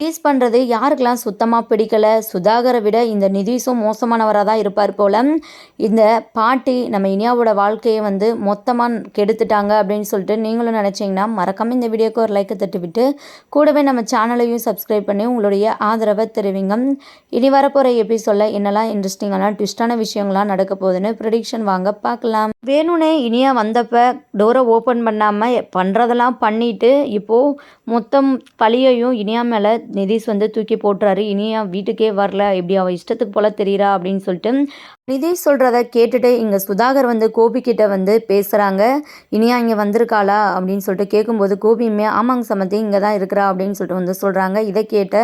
Tease பண்ணுறது யாருக்கெல்லாம் சுத்தமாக பிடிக்கல? சுதாகரை விட இந்த நிதிஷும் மோசமானவராக தான் இருப்பார் போல். இந்த பாட்டி நம்ம இனியாவோட வாழ்க்கையை வந்து மொத்தமாக கெடுத்துட்டாங்க அப்படின்னு சொல்லிட்டு நீங்களும் நினச்சிங்கன்னா மறக்காமல் இந்த வீடியோக்கு ஒரு லைக்கை தட்டிவிட்டு கூடவே நம்ம சேனலையும் சப்ஸ்கிரைப் பண்ணி உங்களுடைய ஆதரவை தெரிவிங்க. இனி வரப்போகிற எபிசோடில் என்னெல்லாம் இன்ட்ரெஸ்டிங்கான ட்விஸ்டான விஷயங்கள்லாம் நடக்க போகுதுன்னு ப்ரொடிக்ஷன் வாங்க பார்க்கலாம். வேணும்னே இனியா வந்தப்போ டோரை ஓப்பன் பண்ணாமல் பண்ணுறதெல்லாம் பண்ணிவிட்டு இப்போது மொத்தம் பழியையும் இனியா மேலே நிதிஷ் வந்து தூக்கி போட்டுறாரு. இனியா வீட்டுக்கே வரல. இப்படி அவள் இஷ்டத்துக்கு போல தெரியிறா அப்படின்னு சொல்லிட்டு நிதிஷ் சொல்கிறத கேட்டுட்டு இங்கே சுதாகர் வந்து கோபி வந்து பேசுகிறாங்க இனியா இங்கே வந்திருக்காளா? அப்படின்னு சொல்லிட்டு கேட்கும்போது கோபியுமே ஆமாங்க சமத்தி இங்கே தான் இருக்கிறா அப்படின்னு சொல்லிட்டு வந்து சொல்கிறாங்க இதை கேட்ட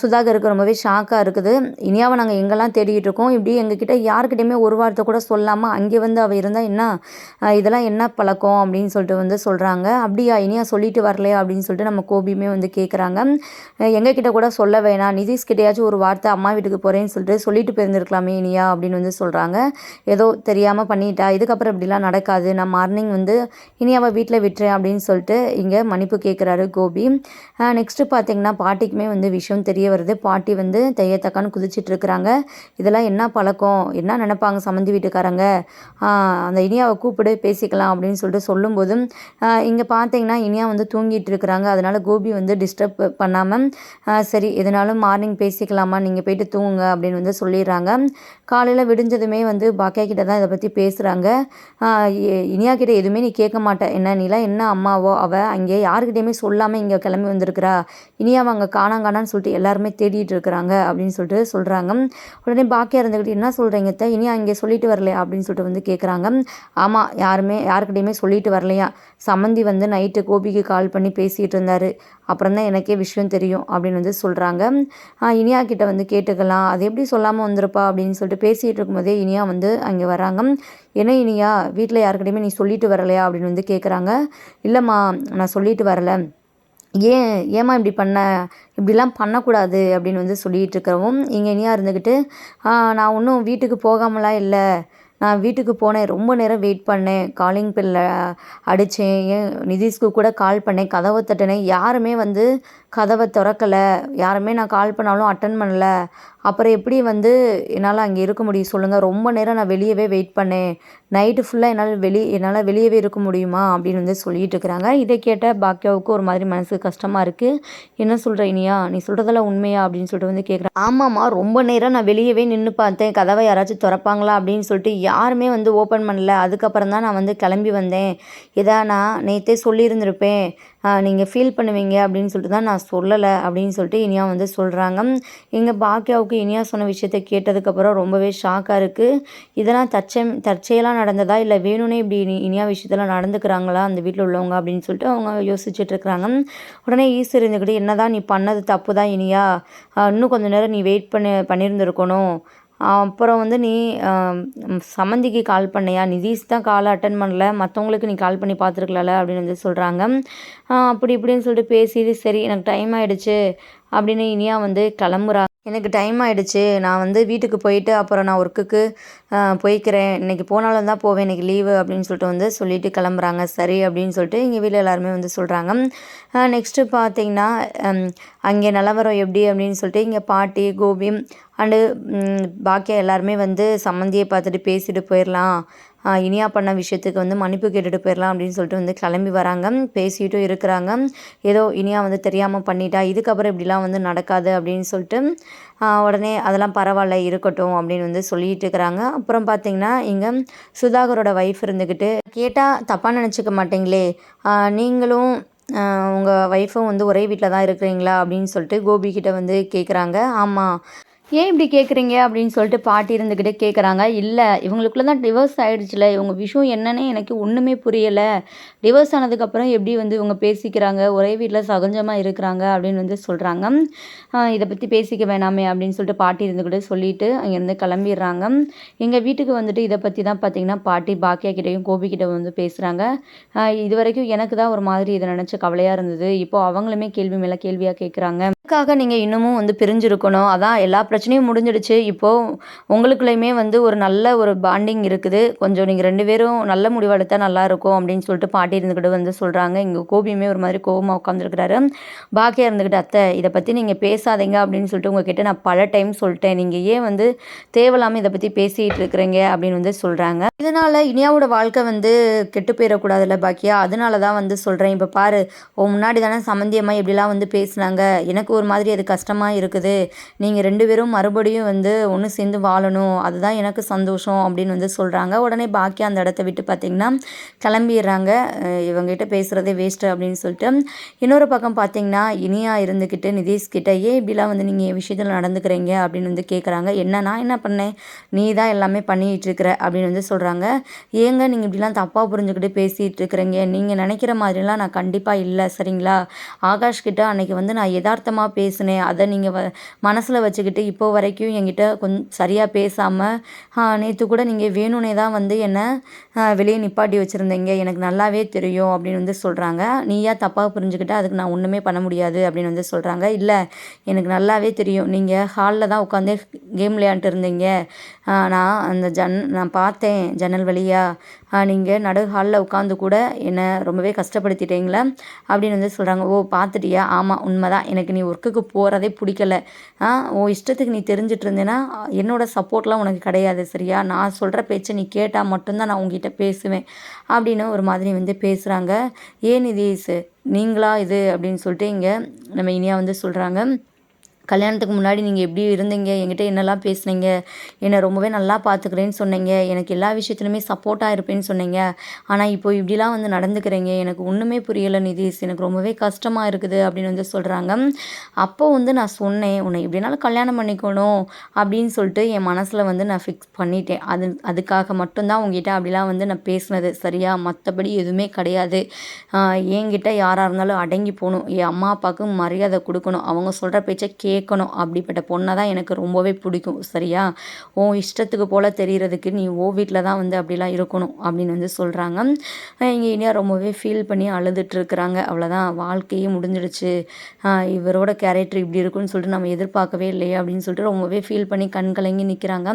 சுதாகருக்கு ரொம்பவே ஷாக்காக இருக்குது. இனியாவை நாங்கள் எங்கெல்லாம் தேடிட்டு இருக்கோம்? இப்படி எங்ககிட்ட யாருக்கிட்டையுமே ஒரு வார்த்தை கூட சொல்லாமல் அங்கே வந்து அவள் இருந்தால் என்ன? இதெல்லாம் என்ன பழக்கம்? அப்படின்னு சொல்லிட்டு வந்து சொல்கிறாங்க அப்படியா இனியா சொல்லிட்டு வரலையா? அப்படின்னு சொல்லிட்டு நம்ம கோபியுமே வந்து கேட்குறாங்க எங்ககிட்ட கூட சொல்ல வேணாம். நிதிஷ்கிட்டேயாச்சும் ஒரு வார்த்தை அம்மா வீட்டுக்கு போகிறேன்னு சொல்லிட்டு சொல்லிட்டு போயிருந்துருக்கலாமே இனியா அப்படின்னு வந்து சொல்கிறாங்க ஏதோ தெரியாமல் பண்ணிட்டா இதுக்கப்புறம் இப்படிலாம் நடக்காது. நான் மார்னிங் வந்து இனி அவள் வீட்டில் விட்டுறேன் அப்படின்னு சொல்லிட்டு இங்கே மன்னிப்பு கேட்குறாரு கோபி. நெக்ஸ்ட்டு பார்த்தீங்கன்னா பாட்டிக்குமே வந்து விஷயம் தெரிய வருது. பாட்டி வந்து தையத்தக்கான்னு குதிச்சிட்டு இருக்கிறாங்க. இதெல்லாம் என்ன பழக்கம்? என்ன நினைப்பாங்க சம்மந்தி வீட்டுக்காரங்க? அந்த இனியாவை கூப்பிடு பேசிக்கலாம் அப்படின்னு சொல்லிட்டு சொல்லும்போதும் இங்கே பார்த்தீங்கன்னா இனியா வந்து தூங்கிட்டு இருக்கிறாங்க. அதனால் கோபி வந்து டிஸ்டர்ப் பண்ணாமல் சரி எதனாலும் மார்னிங் பேசிக்கலாமா? நீங்கள் போயிட்டு தூங்குங்க அப்படின்னு வந்து சொல்லிடுறாங்க. காலையில் விடிஞ்சதுமே வந்து பாக்கியா கிட்ட தான் இதை பற்றி பேசுகிறாங்க இனியா கிட்ட எதுவுமே நீ கேட்க மாட்டேன் என்ன நீலாம் என்ன அம்மாவோ? அவள் அங்கே யாருக்கிட்டையுமே சொல்லாமல் இங்கே கிளம்பி வந்திருக்கிறா. இனியாவை அங்கே காணாங்கானான்னு சொல்லிட்டு எல்லாருமே தேடிட்டு இருக்கிறாங்க அப்படின்னு சொல்லிட்டு சொல்கிறாங்க உடனே பாக்கியா இருந்துக்கிட்டு என்ன சொல்கிறீங்க இனியா அங்கே சொல்லிட்டு வரலையா? அப்படின்னு சொல்லிட்டு வந்து கேட்குறாங்க ஆமாம் யாருமே யாருக்கிட்டையுமே சொல்லிட்டு வரலையா? சம்மந்தி வந்து நைட்டு கோபிக்கு கால் பண்ணி பேசிகிட்டு இருந்தார் அப்புறம் தான் எனக்கே விஷயம் தெரியும் அப்படின்னு வந்து சொல்கிறாங்க இனியா கிட்ட வந்து கேட்டுக்கலாம். அது எப்படி சொல்லாமல் வந்திருப்பா அப்படின்னு சொல்லிட்டு பேசிகிட்டு இருக்கும்போதே இனியா வந்து அங்கே வராங்க. என்ன இனியா வீட்டில் யாருக்கிட்டையுமே நீ சொல்லிட்டு வரலையா அப்படின்னு வந்து கேட்குறாங்க இல்லைம்மா நான் சொல்லிட்டு வரலை. ஏன் ஏம்மா இப்படி பண்ண? இப்படிலாம் பண்ணக்கூடாது அப்படின்னு வந்து சொல்லிகிட்டு இருக்கிறவும் இங்கே இனியா இருந்துக்கிட்டு நான் ஒன்றும் வீட்டுக்கு போகாமலாம் இல்லை. நான் வீட்டுக்கு போனேன். ரொம்ப நேரம் வெயிட் பண்ணேன். காலிங் பெல்ல அடித்தேன் ஏன் நிதிஷ்க்கு கூட கால் பண்ணேன். கதவை தட்டினேன். யாருமே வந்து கதவை திறக்கலை. யாருமே நான் கால் பண்ணாலும் அட்டன் பண்ணல. அப்புறம் எப்படி வந்து என்னால் அங்கே இருக்க முடியும் சொல்லுங்கள் ரொம்ப நேரம் நான் வெளியவே வெயிட் பண்ணேன். நைட்டு ஃபுல்லாக என்னால் வெளி என்னால் வெளியவே இருக்க முடியுமா அப்படின்னு வந்து சொல்லிட்டு இருக்கிறாங்க. இதை கேட்ட பாக்கியாவுக்கு ஒரு மாதிரி மனசு கஷ்டமாக இருக்குது என்ன சொல்கிற இனியா? நீ சொல்கிறதெல்லாம் உண்மையா? அப்படின்னு சொல்லிட்டு வந்து கேட்குறேன் ஆமாம்மா ரொம்ப நேரம் நான் வெளியவே நின்று பார்த்தேன். கதவை யாராச்சும் திறப்பாங்களா? அப்படின்னு சொல்லிட்டு யாருமே வந்து ஓப்பன் பண்ணல. அதுக்கப்புறம் தான் நான் வந்து கிளம்பி வந்தேன். இதான் நான் நேற்றே சொல்லியிருந்திருப்பேன். நீங்கள் ஃபீல் பண்ணுவீங்க அப்படின்னு சொல்லிட்டு தான் நான் சொல்லலை அப்படின்னு சொல்லிட்டு இனியா வந்து சொல்கிறாங்க எங்கள் பாக்கியாவுக்கு இனியா சொன்ன விஷயத்த கேட்டதுக்கப்புறம் ரொம்பவே ஷாக்காக இருக்குது இதெல்லாம் தச்சை தற்செயலாக நடந்ததா? இல்லை வேணும்னே இப்படி இனியா விஷயத்தெல்லாம் நடந்துக்கிறாங்களா அந்த வீட்டில் உள்ளவங்க அப்படின்னு சொல்லிட்டு அவங்க யோசிச்சுட்டு இருக்கிறாங்க உடனே ஈஸ்வர் இருந்துக்கிட்டு என்ன தான் நீ பண்ணது தப்பு தான் இனியா இன்னும் கொஞ்சம் நேரம் நீ வெயிட் பண்ணி பண்ணியிருந்துருக்கணும் அப்புறம் வந்து நீ சம்மந்திக்கு கால் பண்ணியா? நிதிஷ் தான் காலை அட்டன் பண்ணல. மற்றவங்களுக்கு நீ கால் பண்ணி பார்த்துருக்கலாம்ல அப்படின்னு வந்து சொல்கிறாங்க அப்படி இப்படின்னு சொல்லிட்டு பேசி சரி எனக்கு டைம் ஆகிடுச்சு அப்படின்னு இனியா வந்து கிளம்புறா. எனக்கு டைம் ஆகிடுச்சு நான் வந்து வீட்டுக்கு போயிட்டு அப்புறம் நான் ஒர்க்குக்கு போய்க்கிறேன். இன்றைக்கி போனாலும் தான் போவேன். இன்றைக்கி லீவு அப்படின்னு சொல்லிட்டு வந்து சொல்லிட்டு கிளம்புறாங்க. சரி அப்படின்னு சொல்லிட்டு இங்கே வீட்டில் எல்லாருமே வந்து சொல்கிறாங்க நெக்ஸ்ட்டு பார்த்தீங்கன்னா அங்கே நிலவரம் எப்படி அப்படின்னு சொல்லிட்டு இங்கே பாட்டி கோபி அண்டு பாக்கியா எல்லாருமே வந்து சம்மந்தியை பார்த்துட்டு பேசிட்டு போயிடலாம் இனியா பண்ண விஷயத்துக்கு வந்து மன்னிப்பு கேட்டுட்டு போயிடலாம் அப்படின்னு சொல்லிட்டு வந்து கிளம்பி வராங்க. பேசிட்டும் இருக்கிறாங்க. ஏதோ இனியா வந்து தெரியாமல் பண்ணிட்டா இதுக்கப்புறம் இப்படிலாம் வந்து நடக்காது அப்படின்னு சொல்லிட்டு உடனே அதெல்லாம் பரவாயில்ல இருக்கட்டும் அப்படின்னு வந்து சொல்லிட்டு இருக்கிறாங்க. அப்புறம் பார்த்தீங்கன்னா இங்கே சுதாகரோட ஒய்ஃப் இருந்துக்கிட்டு கேட்டால் தப்பாக நினச்சிக்க மாட்டீங்களே நீங்களும் உங்கள் ஒய்ஃபும் வந்து ஒரே வீட்டில் தான் இருக்கிறீங்களா அப்படின்னு சொல்லிட்டு கோபிக்கிட்ட வந்து கேட்குறாங்க ஆமாம் ஏன் இப்படி கேட்குறீங்க அப்படின்னு சொல்லிட்டு பாட்டி இருந்துக்கிட்டே கேட்குறாங்க இல்லை இவங்களுக்குள்ள தான் டிவோர்ஸ் ஆகிடுச்சுல இவங்க விஷயம் என்னன்னே எனக்கு ஒன்றுமே புரியலை. டிவோர்ஸ் ஆனதுக்கப்புறம் எப்படி வந்து இவங்க பேசிக்கிறாங்க? ஒரே வீட்டில் சகஜமாக இருக்கிறாங்க அப்படின்னு வந்து சொல்கிறாங்க இதை பற்றி பேசிக்க வேணாமே அப்படின்னு சொல்லிட்டு பாட்டி இருந்துக்கிட்டே சொல்லிட்டு அங்கேருந்து கிளம்பிடுறாங்க. எங்கள் வீட்டுக்கு வந்துட்டு இதை பற்றி தான் பார்த்தீங்கன்னா பாட்டி பாக்கியா கிட்டேயும் கோபிக்கிட்ட வந்து பேசுகிறாங்க இது வரைக்கும் எனக்கு தான் ஒரு மாதிரி இதை நினச்ச கவலையாக இருந்தது. இப்போ அவங்களுமே கேள்வி மேலே கேள்வியாக கேட்குறாங்க அதுக்காக நீங்கள் இன்னமும் வந்து பிரிஞ்சிருக்கணும். அதான் எல்லா பிரச்சனையும் முடிஞ்சிடுச்சு. இப்போது உங்களுக்குள்ளேயுமே வந்து ஒரு நல்ல ஒரு பாண்டிங் இருக்குது. கொஞ்சம் நீங்கள் ரெண்டு பேரும் நல்ல முடிவு எடுத்தால் நல்லாயிருக்கும் அப்படின்னு சொல்லிட்டு பாட்டி இருந்துக்கிட்டு வந்து சொல்கிறாங்க இங்கே கோபியுமே ஒரு மாதிரி கோபமாக உட்காந்துருக்கிறாரு பாக்கியாக இருந்துக்கிட்டு அத்தை இதை பற்றி நீங்கள் பேசாதீங்க அப்படின்னு சொல்லிட்டு உங்ககிட்ட நான் பல டைம் சொல்லிட்டேன். நீங்கள் ஏன் வந்து தேவையில்லாமல் இதை பற்றி பேசிகிட்டு இருக்கிறீங்க அப்படின்னு வந்து சொல்கிறாங்க இதனால் இனியாவோட வாழ்க்கை வந்து கெட்டு போயிடக்கூடாதுல்ல பாக்கியா? அதனால தான் வந்து சொல்கிறேன் இப்போ பாரு உன் முன்னாடி தானே சம்மந்தியமாக எப்படிலாம் வந்து பேசுனாங்க. எனக்கு ஒரு மாதிரி அது கஷ்டமாக இருக்குது. நீங்கள் ரெண்டு பேரும் மறுபடியும் வந்து ஒன்று சேர்ந்து வாழணும். அதுதான் எனக்கு சந்தோஷம் அப்படின்னு வந்து சொல்கிறாங்க உடனே பாக்கியா அந்த இடத்த விட்டு பார்த்திங்கன்னா கிளம்பிடுறாங்க. இவங்ககிட்ட பேசுகிறதே வேஸ்ட்டு அப்படின்னு சொல்லிட்டு. இன்னொரு பக்கம் பார்த்திங்கன்னா இனியா இருந்துக்கிட்டு நிதேஷ்கிட்ட ஏன் இப்படிலாம் வந்து நீங்கள் என் விஷயத்தில் நடந்துக்கிறீங்க? அப்படின்னு வந்து கேட்குறாங்க என்ன நான் என்ன பண்ணேன்? நீ தான் எல்லாமே பண்ணிகிட்டு இருக்கிற அப்படின்னு வந்து சொல்கிறாங்க ஏங்க நீங்கள் இப்படிலாம் தப்பாக புரிஞ்சுக்கிட்டு பேசிகிட்டு இருக்கிறீங்க. நீங்கள் நினைக்கிற மாதிரிலாம் நான் கண்டிப்பாக இல்லை. சரிங்களா? ஆகாஷ் கிட்ட அன்னைக்கு வந்து நான் யதார்த்தமாக பேசினேன். அதை நீங்கள் வ மனசில் வச்சுக்கிட்டு இப்போ வரைக்கும் என்கிட்ட கொஞ்சம் சரியாக பேசாமல் நேற்று கூட நீங்கள் வேணும்னே தான் வந்து என்னை வெளியே நிப்பாட்டி வச்சுருந்தீங்க. எனக்கு நல்லாவே தெரியும் அப்படின்னு வந்து சொல்கிறாங்க நீயா தப்பாக புரிஞ்சுக்கிட்ட அதுக்கு நான் ஒன்றுமே பண்ண முடியாது அப்படின்னு வந்து சொல்கிறாங்க இல்லை எனக்கு நல்லாவே தெரியும். நீங்கள் ஹாலில் தான் உட்காந்து கேம் விளையாண்டு இருந்தீங்க. நான் அந்த ஜன் நான் பார்த்தேன் ஜன்னல் வழியாக நீங்கள் நடு ஹாலில் உட்காந்து கூட என்னை ரொம்பவே கஷ்டப்படுத்திட்டீங்களே அப்படின்னு வந்து சொல்கிறாங்க ஓ பார்த்துட்டியா? ஆமாம் உண்மை தான் எனக்கு நீ ஒர்க்குக்கு போகிறதே பிடிக்கல. ஓ இஷ்டத்துக்கு நீ தெரிஞ்சிட்டு இருந்தேன்னா என்னோடய சப்போர்ட்லாம் உனக்கு கிடையாது சரியா? நான் சொல்கிற பேச்சை நீ கேட்டால் மட்டும்தான் நான் உங்ககிட்ட பேசுவேன் அப்படின்னு ஒரு மாதிரி வந்து பேசுகிறாங்க ஏன் இது நீங்களா இது? அப்படின்னு சொல்லிட்டு இங்கே நம்ம இனியா வந்து சொல்கிறாங்க கல்யாணத்துக்கு முன்னாடி நீங்கள் எப்படி இருந்தீங்க? என்கிட்ட என்னெல்லாம் பேசுனீங்க? என்னை ரொம்பவே நல்லா பார்த்துக்கிறேன்னு சொன்னீங்க. எனக்கு எல்லா விஷயத்துலையுமே சப்போர்ட்டாக இருப்பேன்னு சொன்னீங்க. ஆனால் இப்போ இப்படிலாம் வந்து நடந்துக்கிறீங்க. எனக்கு ஒன்றுமே புரியலை நிதிஷ். எனக்கு ரொம்பவே கஷ்டமாக இருக்குது அப்படின்னு வந்து சொல்கிறாங்க அப்போ வந்து நான் சொன்னேன் உன்னை எப்படினாலும் கல்யாணம் பண்ணிக்கணும் அப்படின்னு சொல்லிட்டு என் மனசில் வந்து நான் ஃபிக்ஸ் பண்ணிட்டேன். அது அதுக்காக மட்டும்தான் உங்ககிட்ட அப்படிலாம் வந்து நான் பேசினது. சரியா? மற்றபடி எதுவுமே கிடையாது. என்கிட்ட யாராக இருந்தாலும் அடங்கி போகணும். என் அம்மா அப்பாவுக்கு மரியாதை கொடுக்கணும். அவங்க சொல்கிற பேச்சை கே கேட்கணும். அப்படிப்பட்ட பொண்ணை தான் எனக்கு ரொம்பவே பிடிக்கும். சரியா? ஓ இஷ்டத்துக்கு போல் தெரிகிறதுக்கு நீ ஓ வீட்டில் தான் வந்து அப்படிலாம் இருக்கணும் அப்படின்னு வந்து சொல்கிறாங்க இங்கே இனியா ரொம்பவே ஃபீல் பண்ணி அழுதுட்டுருக்குறாங்க. அவ்வளோதான் வாழ்க்கையே முடிஞ்சிடுச்சு. இவரோட கேரக்டர் இப்படி இருக்குன்னு சொல்லிட்டு நம்ம எதிர்பார்க்கவே இல்லையே அப்படின்னு சொல்லிட்டு ரொம்பவே ஃபீல் பண்ணி கண் கலங்கி நிற்கிறாங்க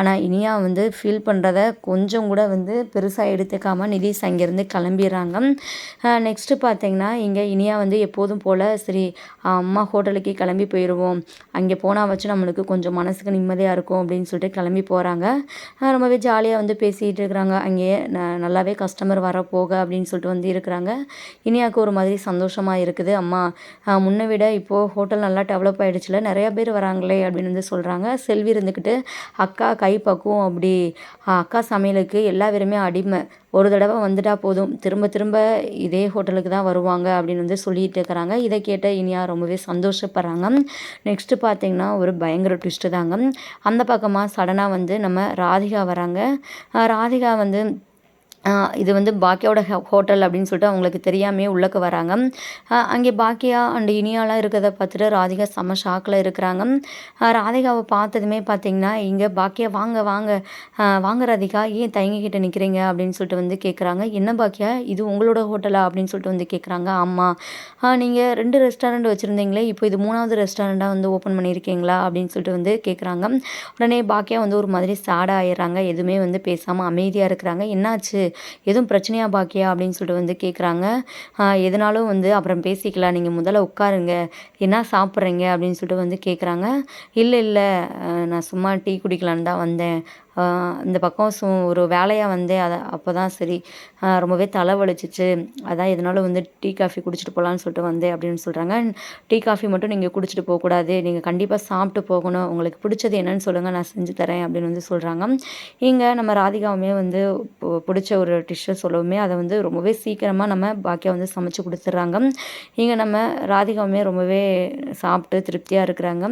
ஆனால் இனியா வந்து ஃபீல் பண்ணுறத கொஞ்சம் கூட வந்து பெருசாக எடுத்துக்காமல் நிதிஷ் அங்கேருந்து கிளம்பிடுறாங்க. நெக்ஸ்ட்டு பார்த்தீங்கன்னா இங்கே இனியா வந்து எப்போதும் போல் சரி அம்மா ஹோட்டலுக்கே கிளம்பி போயிடும் வருவோம் அங்கே போனால் வச்சு நம்மளுக்கு கொஞ்சம் மனசுக்கு நிம்மதியாக இருக்கும் அப்படின்னு சொல்லிட்டு கிளம்பி போகிறாங்க ரொம்பவே ஜாலியாக வந்து பேசிகிட்டு இருக்கிறாங்க. அங்கேயே நல்லாவே கஸ்டமர் வர போக அப்படின்னு சொல்லிட்டு வந்து இருக்கிறாங்க. இனியாவுக்கு ஒரு மாதிரி சந்தோஷமாக இருக்குது. அம்மா முன்னை விட இப்போது ஹோட்டல் நல்லா டெவலப் ஆகிடுச்சுல நிறையா பேர் வராங்களே அப்படின்னு வந்து சொல்கிறாங்க செல்வி இருந்துக்கிட்டு அக்கா கை பக்குவம் அப்படி. அக்கா சமையலுக்கு எல்லா பேருமே அடிமை. ஒரு தடவை வந்துட்டால் போதும். திரும்ப திரும்ப இதே ஹோட்டலுக்கு தான் வருவாங்க அப்படின்னு வந்து சொல்லிட்டு இருக்கிறாங்க. இதை கேட்ட இனியா ரொம்பவே சந்தோஷப்படுறாங்க. நெக்ஸ்ட்டு பார்த்தீங்கன்னா ஒரு பயங்கர ட்விஸ்ட்டு தாங்க. அந்த பக்கமாக சடனாக வந்து நம்ம ராதிகா வராங்க. ராதிகா வந்து இது வந்து பாக்கியாவோட ஹோட்டல் அப்படின்னு சொல்லிட்டு அவங்களுக்கு தெரியாமையே உள்ளக்க வராங்க. அங்கே பாக்கியா அண்ட் இனியாலாம் இருக்கிறத பார்த்துட்டு ராதிகா செம்ம ஷாக்கில் இருக்கிறாங்க. ராதிகாவை பார்த்ததுமே பார்த்தீங்கன்னா இங்கே பாக்கியா வாங்க வாங்க. வாங்க ராதிகா ஏன் தயங்கிக்கிட்ட நிற்கிறீங்க அப்படின்னு சொல்லிட்டு வந்து கேட்குறாங்க என்ன பாக்கியா? இது உங்களோட ஹோட்டலா? அப்படின்னு சொல்லிட்டு வந்து கேட்குறாங்க ஆமாம் நீங்கள் ரெண்டு ரெஸ்டாரண்ட் வச்சுருந்தீங்களே இப்போ இது மூணாவது ரெஸ்டாரண்ட்டாக வந்து ஓப்பன் பண்ணியிருக்கீங்களா? அப்படின்னு சொல்லிட்டு வந்து கேட்குறாங்க உடனே பாக்கியா வந்து ஒரு மாதிரி சேடாக ஆயிடுறாங்க. எதுவுமே வந்து பேசாமல் அமைதியாக இருக்கிறாங்க. என்னாச்சு? எதுவும் பிரச்சனையாக பாக்கியா அப்படின்னு சொல்லிட்டு வந்து கேட்குறாங்க எதனாலும் வந்து அப்புறம் பேசிக்கலாம். நீங்கள் முதல்ல உட்காருங்க. என்ன சாப்பிட்றீங்க அப்படின்னு சொல்லிட்டு வந்து கேட்குறாங்க இல்லை இல்லை நான் சும்மா டீ குடிக்கலான்னு தான் வந்தேன். இந்த பக்கம் சு ஒரு வேலையாக வந்தேன் அதை அப்போ தான் சரி ரொம்பவே தலை வலிச்சிச்சு அதான் எதனாலும் வந்து டீ காஃபி குடிச்சிட்டு போகலான்னு சொல்லிட்டு வந்தேன் அப்படின்னு சொல்கிறாங்க டீ காஃபி மட்டும் நீங்கள் குடிச்சிட்டு போகக்கூடாது நீங்கள் கண்டிப்பாக சாப்பிட்டு போகணும். உங்களுக்கு பிடிச்சது என்னன்னு சொல்லுங்கள் நான் செஞ்சு தரேன் அப்படின்னு வந்து சொல்கிறாங்க இங்கே நம்ம ராதிகாவுமே வந்து பிடிச்ச ஒரு டிஷ்ஷை சொல்லவுமே அதை வந்து ரொம்பவே சீக்கிரமாக நம்ம பாக்கியா வந்து சமைச்சு கொடுத்துட்றாங்க. இங்கே நம்ம ராதிகாவுமே ரொம்பவே சாப்பிட்டு திருப்தியாக இருக்கிறாங்க.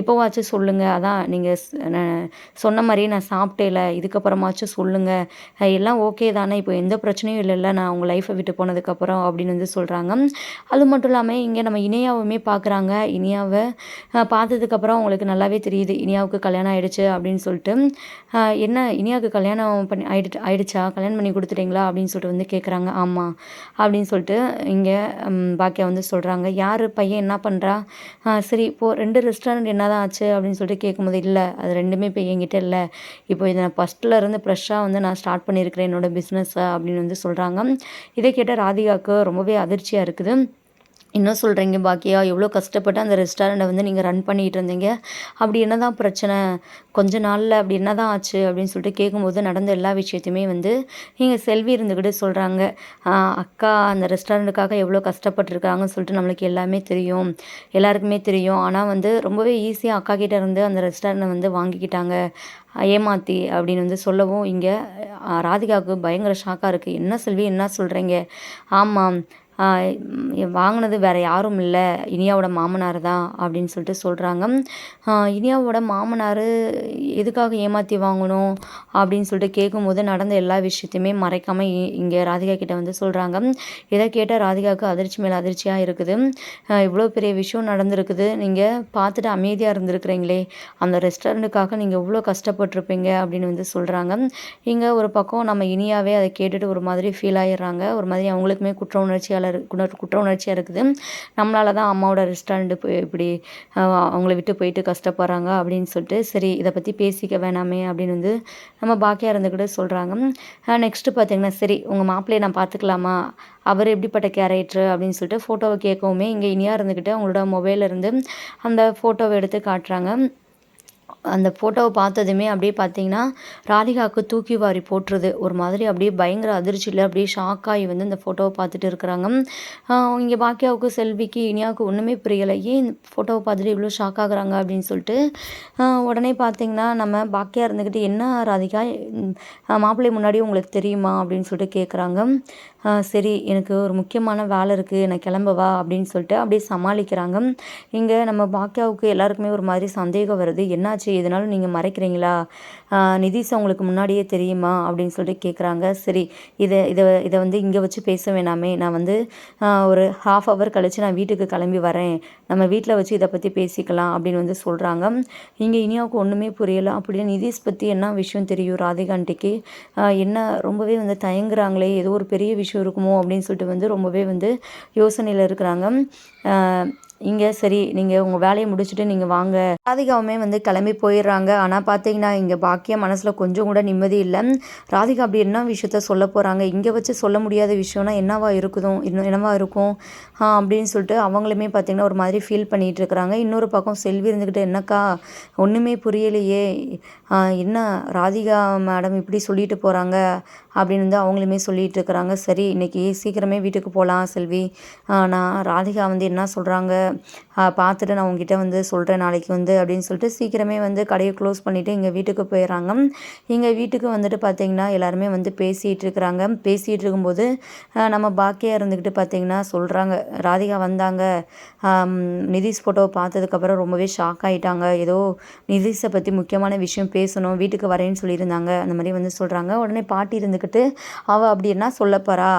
இப்போவாச்சும் சொல்லுங்கள் அதான் நீங்கள் சொன்ன மாதிரியே நான் சாப்பிட்டு சாப்பிட்டேல இதுக்கப்புறமாச்சும் சொல்லுங்கள் எல்லாம் ஓகே தானே இப்போ எந்த பிரச்சனையும் இல்லைல்ல நான் உங்கள் லைஃப்பை விட்டு போனதுக்கப்புறம் அப்படின்னு வந்து சொல்கிறாங்க அது மட்டும் இல்லாமல் இங்கே நம்ம இனியாவுமே பார்க்குறாங்க இனியாவை பார்த்ததுக்கப்புறம் அவங்களுக்கு நல்லாவே தெரியுது இனியாவுக்கு கல்யாணம் ஆகிடுச்சு அப்படின்னு சொல்லிட்டு. என்ன இனியாவுக்கு கல்யாணம் பண்ணி ஆயிடுச்சு ஆயிடுச்சா? கல்யாணம் பண்ணி கொடுத்துட்டீங்களா? அப்படின்னு சொல்லிட்டு வந்து கேட்குறாங்க ஆமாம் அப்படின்னு சொல்லிட்டு இங்கே பாக்கியா வந்து சொல்கிறாங்க யார் பையன் என்ன பண்ணுறா சரி இப்போது ரெண்டு ரெஸ்டாரண்ட் என்ன தான் ஆச்சு அப்படின்னு சொல்லிட்டு கேட்கும்போது இல்லை அது ரெண்டுமே இப்போ என்கிட்ட இல்லை. இப்போ இதை நான் ஃபஸ்ட்டில் இருந்து ஃப்ரெஷ்ஷாக வந்து நான் ஸ்டார்ட் பண்ணியிருக்கிறேன். என்னோடய பிஸ்னஸை அப்படின்னு வந்து சொல்கிறாங்க இதை கேட்டால் ராதிகாவுக்கு ரொம்பவே அதிர்ச்சியாக இருக்குது. என்ன சொல்கிறீங்க பாக்கியா? எவ்வளோ கஷ்டப்பட்டு அந்த ரெஸ்டாரண்ட்டை வந்து நீங்கள் ரன் பண்ணிகிட்டு இருந்தீங்க. அப்படி என்ன தான் பிரச்சனை? கொஞ்ச நாளில் அப்படி என்ன தான் ஆச்சு? அப்படின்னு சொல்லிட்டு கேட்கும்போது நடந்த எல்லா விஷயத்தையுமே வந்து நீங்கள் செல்வி இருந்துக்கிட்டு சொல்கிறாங்க அக்கா அந்த ரெஸ்டாரண்ட்டுக்காக எவ்வளோ கஷ்டப்பட்டுருக்காங்கன்னு சொல்லிட்டு நம்மளுக்கு எல்லாமே தெரியும். எல்லாருக்குமே தெரியும். ஆனால் வந்து ரொம்பவே ஈஸியாக அக்கா கிட்டே இருந்து அந்த ரெஸ்டாரண்ட்டை வந்து வாங்கிக்கிட்டாங்க. ஏமாத்தி அப்படின்னு வந்து சொல்லவும் இங்கே ராதிகாவுக்கு பயங்கர ஷாக்காக இருக்குது என்ன செல்வி? என்ன சொல்கிறீங்க ஆமாம். வாங்கினது வேறு யாரும் இல்லை. இனியாவோட மாமனார் தான் அப்படின்னு சொல்லிட்டு சொல்கிறாங்க இனியாவோட மாமனார் எதுக்காக ஏமாற்றி வாங்கணும் அப்படின்னு சொல்லிட்டு கேட்கும்போது நடந்த எல்லா விஷயத்தையுமே மறைக்காமல் இங்கே ராதிகா கிட்டே வந்து சொல்கிறாங்க இதை கேட்டால் ராதிகாவுக்கு அதிர்ச்சி மேலே அதிர்ச்சியாக இருக்குது. இவ்வளோ பெரிய விஷயம் நடந்திருக்குது. நீங்கள் பார்த்துட்டு அமைதியாக இருந்திருக்கிறீங்களே. அந்த ரெஸ்டாரண்ட்டுக்காக நீங்கள் இவ்வளோ கஷ்டப்பட்டிருப்பீங்க அப்படின்னு வந்து சொல்கிறாங்க இங்கே ஒரு பக்கம் நம்ம இனியாவே அதை கேட்டுட்டு ஒரு மாதிரி ஃபீல் ஆகிடுறாங்க ஒரு மாதிரி அவங்களுக்குமே குற்ற உணர்ச்சியால் குற்ற குற்ற உணர்ச்சியாக இருக்குது. நம்மளால தான் அம்மாவோட ரெஸ்டாரண்ட்டு போய் இப்படி அவங்கள விட்டு போயிட்டு கஷ்டப்படுறாங்க அப்படின்னு சொல்லிட்டு சரி இதை பற்றி பேசிக்க வேணாமே அப்படின்னு வந்து நம்ம பாக்கியாக இருந்துக்கிட்டு சொல்கிறாங்க நெக்ஸ்ட்டு பார்த்தீங்கன்னா சரி உங்கள் மாப்பிள்ளையை நான் பார்த்துக்கலாமா அவர் எப்படிப்பட்ட கேரக்டர் அப்படின்னு சொல்லிட்டு ஃபோட்டோவை கேட்கவுமே இங்கே இனியாக இருந்துக்கிட்டு அவங்களோட மொபைலிருந்து அந்த ஃபோட்டோவை எடுத்து காட்டுறாங்க. அந்த ஃபோட்டோவை பார்த்ததுமே அப்படியே பார்த்தீங்கன்னா ராதிகாவுக்கு தூக்கி வாரி போட்டுருது. ஒரு மாதிரி அப்படியே பயங்கர அதிர்ச்சியில் அப்படியே ஷாக்காகி வந்து இந்த ஃபோட்டோவை பார்த்துட்டு இருக்கிறாங்க. இங்கே பாக்கியாவுக்கு செல்விக்கு இனியாவுக்கு ஒன்றுமே புரியலை. ஏன் இந்த ஃபோட்டோவை பார்த்துட்டு இவ்வளோ ஷாக் ஆகுறாங்க அப்படின்னு சொல்லிட்டு உடனே பார்த்தீங்கன்னா நம்ம பாக்கியா இருந்துக்கிட்டு என்ன ராதிகா மாப்பிள்ளை முன்னாடி உங்களுக்கு தெரியுமா? அப்படின்னு சொல்லிட்டு கேட்குறாங்க சரி எனக்கு ஒரு முக்கியமான வேலை இருக்குது நான் கிளம்பவா அப்படின்னு சொல்லிட்டு அப்படியே சமாளிக்கிறாங்க. இங்கே நம்ம பாக்கியாவுக்கு எல்லாருக்குமே ஒரு மாதிரி சந்தேகம் வருது. என்னாச்சு? எதனாலும் நீங்கள் மறைக்கிறீங்களா? நிதிஷ் உங்களுக்கு முன்னாடியே தெரியுமா? அப்படின்னு சொல்லிட்டு கேட்குறாங்க சரி இதை இதை இதை வந்து இங்கே வச்சு பேச வேணாமே. நான் வந்து ஒரு ஹாஃப் ஹவர் கழித்து நான் வீட்டுக்கு கிளம்பி வரேன். நம்ம வீட்டில் வச்சு இதை பற்றி பேசிக்கலாம் அப்படின்னு வந்து சொல்கிறாங்க இங்கே இனியாவுக்கு ஒன்றுமே புரியலை. அப்படின்னு நிதிஷ் பற்றி என்ன விஷயம் தெரியும்? ராதிகாண்டிக்கு என்ன ரொம்பவே வந்து தயங்குறாங்களே. ஏதோ ஒரு பெரிய விஷயம் இருக்குமோ? அப்படின்னு சொல்லிட்டு வந்து ரொம்பவே வந்து யோசனையில் இருக்கிறாங்க. இங்கே சரி நீங்கள் உங்கள் வேலையை முடிச்சுட்டு நீங்கள் வாங்க. ராதிகாவுமே வந்து கிளம்பி போயிடுறாங்க. ஆனால் பார்த்தீங்கன்னா இங்கே பாக்கியம் மனசில் கொஞ்சம் கூட நிம்மதி இல்லை. ராதிகா அப்படி என்ன விஷயத்த சொல்ல போகிறாங்க இங்கே வச்சு சொல்ல முடியாத விஷயம்னா என்னவா இருக்குதும் இன்னும் என்னவா இருக்கும்? அப்படின்னு சொல்லிட்டு அவங்களுமே பார்த்திங்கன்னா ஒரு மாதிரி ஃபீல் பண்ணிகிட்டு இருக்கிறாங்க. இன்னொரு பக்கம் செல்வி இருந்துக்கிட்டு என்னக்கா ஒன்றுமே புரியலையே. என்ன ராதிகா மேடம் இப்படி சொல்லிட்டு போகிறாங்க அப்படின்னு வந்து அவங்களுமே சொல்லிகிட்டு இருக்கிறாங்க. சரி இன்றைக்கி சீக்கிரமே வீட்டுக்கு போகலாம் செல்வி. நான் ராதிகா வந்து என்ன சொல்கிறாங்க பார்த்துட்டு நான் உங்ககிட்ட வந்து சொல்கிறேன் நாளைக்கு வந்து அப்படின்னு சொல்லிட்டு சீக்கிரமே வந்து கடையை க்ளோஸ் பண்ணிவிட்டு எங்கள் வீட்டுக்கு போயிடுறாங்க. எங்கள் வீட்டுக்கு வந்துட்டு பார்த்திங்கன்னா எல்லாருமே வந்து பேசிகிட்டு இருக்கிறாங்க. பேசிகிட்டு இருக்கும்போது நம்ம பாக்கியாக இருந்துக்கிட்டு பார்த்திங்கன்னா சொல்கிறாங்க ராதிகா வந்தாங்க. நிதிஷ் ஃபோட்டோவை பார்த்ததுக்கப்புறம் ரொம்பவே ஷாக் ஆகிட்டாங்க ஏதோ நிதிஷை பற்றி முக்கியமான விஷயம் பேசணும் வீட்டுக்கு வரேன்னு சொல்லியிருந்தாங்க. அந்த மாதிரி வந்து சொல்கிறாங்க உடனே பாட்டி இருந்துக்கிட்டு அவள் அப்படி என்ன சொல்லப்போறா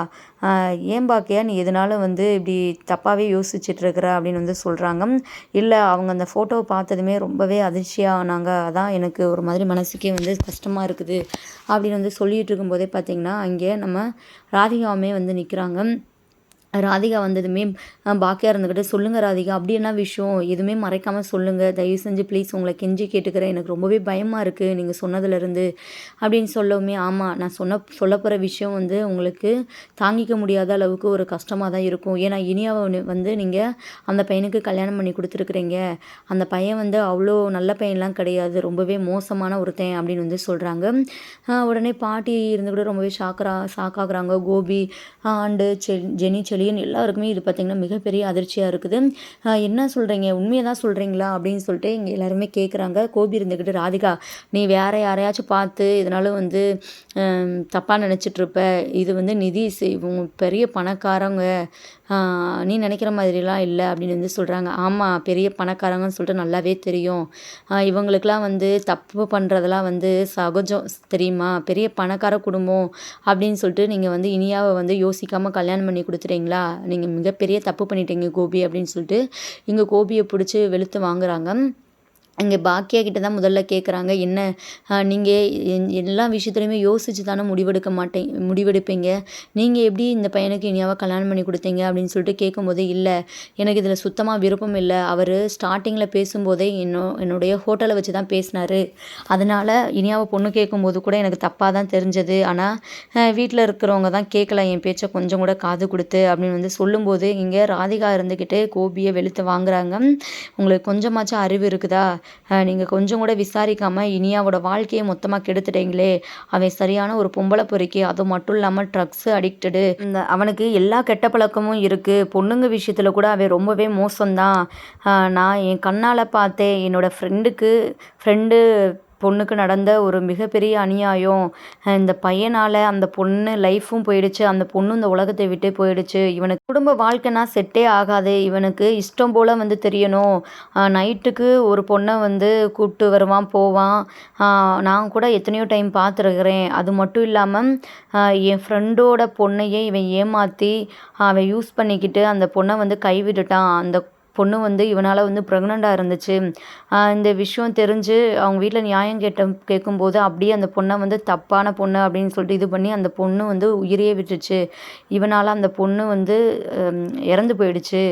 ஏன் பாக்கியா நீ எதனாலும் வந்து இப்படி தப்பாகவே யோசிச்சுட்ருக்குற? அப்படின்னு வந்து சொல்கிறாங்க இல்லை அவங்க அந்த ஃபோட்டோவை பார்த்ததுமே ரொம்பவே அதிர்ச்சியானாங்க. அதான் எனக்கு ஒரு மாதிரி மனசுக்கே வந்து கஷ்டமாக இருக்குது அப்படின்னு வந்து சொல்லிகிட்டு இருக்கும்போதே பார்த்திங்கன்னா அங்கே நம்ம ராதிகாவுமே வந்து நிற்கிறாங்க ராதிகா வந்ததுமே பாக்கியா இருந்துக்கிட்டு சொல்லுங்கள் ராதிகா அப்படி என்ன விஷயம்? எதுவுமே மறைக்காமல் சொல்லுங்கள் தயவு செஞ்சு ப்ளீஸ் உங்களை கெஞ்சி கேட்டுக்கிறேன். எனக்கு ரொம்பவே பயமாக இருக்குது நீங்கள் சொன்னதுலேருந்து அப்படின்னு சொல்லவுமே ஆமாம் நான் சொன்ன சொல்ல போகிற விஷயம் வந்து உங்களுக்கு தாங்கிக்க முடியாத அளவுக்கு ஒரு கஷ்டமாக தான் இருக்கும். ஏன்னா இனியாவை வந்து நீங்கள் அந்த பையனுக்கு கல்யாணம் பண்ணி கொடுத்துருக்குறீங்க. அந்த பையன் வந்து அவ்வளோ நல்ல பையன்லாம் கிடையாது. ரொம்பவே மோசமான ஒருத்தன் அப்படின்னு வந்து சொல்கிறாங்க உடனே பாட்டி இருந்துக்கிட்டு ரொம்பவே ஷாக்கரா ஷாக்காகிறாங்க கோபி அண்டு செ ஜெனி செ அப்படின்னு எல்லாருக்குமே இது பார்த்திங்கன்னா மிகப்பெரிய அதிர்ச்சியாக இருக்குது. என்ன சொல்கிறீங்க உண்மையை தான் சொல்கிறீங்களா அப்படின்னு சொல்லிட்டு இங்கே எல்லாருமே கேட்குறாங்க கோபி இருந்துக்கிட்டு ராதிகா நீ வேறு யாரையாச்சும் பார்த்து இதனால வந்து தப்பாக நினச்சிட்ருப்ப இது வந்து நிதி இவங்க பெரிய பணக்காரங்க. நீ நினைக்கிற மாதிரிலாம் இல்லை அப்படின்னு வந்து சொல்கிறாங்க ஆமாம் பெரிய பணக்காரங்கன்னு சொல்லிட்டு நல்லாவே தெரியும். இவங்களுக்கெலாம் இவங்களுக்கெல்லாம் வந்து தப்பு பண்ணுறதெல்லாம் வந்து சகஜம். தெரியுமா? பெரிய பணக்கார குடும்பம் அப்படின்னு சொல்லிட்டு நீங்கள் வந்து இனியாவை வந்து யோசிக்காமல் கல்யாணம் பண்ணி கொடுத்துட்டீங்களா? நீங்கள் மிகப்பெரிய தப்பு பண்ணிட்டீங்க கோபி அப்படின்னு சொல்லிட்டு. இங்கே கோபியை பிடிச்சி வெளுத்து வாங்குறாங்க. இங்கே பாக்கியா கிட்ட தான் முதல்ல கேட்குறாங்க என்ன? நீங்கள் எல்லா விஷயத்துலையுமே யோசிச்சு தானே முடிவெடுக்க மாட்டேன் முடிவெடுப்பீங்க? நீங்கள் எப்படி இந்த பையனுக்கு இனியாவை கல்யாணம் பண்ணி கொடுத்தீங்க? அப்படின்னு சொல்லிட்டு கேட்கும்போது இல்லை எனக்கு இதில் சுத்தமாக விருப்பம் இல்லை. அவர் ஸ்டார்டிங்கில் பேசும்போதே என்னோ என்னுடைய ஹோட்டலை வச்சு தான் பேசினார். அதனால் இனியாவை பொண்ணு கேட்கும்போது கூட எனக்கு தப்பாக தான் தெரிஞ்சது ஆனால் வீட்டில் இருக்கிறவங்க தான் கேட்கல என் பேச்சை கொஞ்சம் கூட காது கொடுத்து அப்படின்னு வந்து சொல்லும்போது இங்கே ராதிகா இருந்துக்கிட்டு கோபியை வெளுத்து வாங்குறாங்க. உங்களுக்கு கொஞ்சமாச்சும் அறிவு இருக்குதா? நீங்கள் கொஞ்சம் கூட விசாரிக்காமல் இனியாவோட வாழ்க்கையை மொத்தமாக கெடுத்துட்டீங்களே. அவன் சரியான ஒரு பொம்பளை பொறுக்கி அது மட்டும் இல்லாமல் ட்ரக்ஸு அடிக்டடு இந்த அவனுக்கு எல்லா கெட்ட பழக்கமும் இருக்குது பொண்ணுங்க விஷயத்தில் கூட அவன் ரொம்பவே மோசம்தான். நான் என் கண்ணால் பார்த்தேன். என்னோடய ஃப்ரெண்டுக்கு ஃப்ரெண்டு பொண்ணுக்கு நடந்த ஒரு மிகப்பெரிய அநியாயம். இந்த பையனால் அந்த பொண்ணு லைஃப்பும் போயிடுச்சு. அந்த பொண்ணும் இந்த உலகத்தை விட்டே போயிடுச்சு. இவனுக்கு குடும்ப வாழ்க்கைனா செட்டே ஆகாது. இவனுக்கு இஷ்டம் போல் வந்து தெரியணும். நைட்டுக்கு ஒரு பொண்ணை வந்து கூப்பிட்டு வருவான் போவான். நான் கூட எத்தனையோ டைம் பார்த்துருக்குறேன். அது மட்டும் இல்லாமல் என் ஃப்ரெண்டோட பொண்ணையே இவன் ஏமாற்றி அவன் யூஸ் பண்ணிக்கிட்டு அந்த பொண்ணை வந்து கைவிட்டுட்டான். அந்த பொண்ணு வந்து இவனால் வந்து ப்ரெக்னெண்ட்டாக இருந்துச்சு. இந்த விஷயம் தெரிஞ்சு அவங்க வீட்டில் நியாயம் கேட்ட கேட்கும்போது அப்படியே அந்த பொண்ணை வந்து தப்பான பொண்ணு அப்படின்னு சொல்லிட்டு இது பண்ணி அந்த பொண்ணு வந்து உயிரையே விட்டுருச்சு இவனால் அந்த பொண்ணு வந்து இறந்து போயிடுச்சு.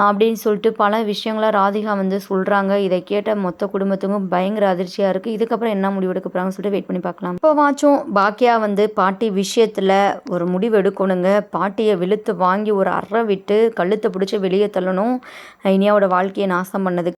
அப்படின்னு சொல்லிட்டு பல விஷயங்களை ராதிகா வந்து சொல்கிறாங்க இதை கேட்ட மொத்த குடும்பத்துக்கும் பயங்கர அதிர்ச்சியாக இருக்குது இதுக்கப்புறம் என்ன முடிவு எடுக்க போகிறாங்கன்னு சொல்லிட்டு வெயிட் பண்ணி பார்க்கலாம். இப்போவாச்சும் பாக்கியா வந்து பாட்டி விஷயத்தில் ஒரு முடிவு எடுக்கணுங்க. பாட்டியை வெளுத்து வாங்கி ஒரு அற விட்டு கழுத்தை பிடிச்சி வெளியே தள்ளணும். இனியாவோட வாழ்க்கையை நாசம் பண்ணதுக்கு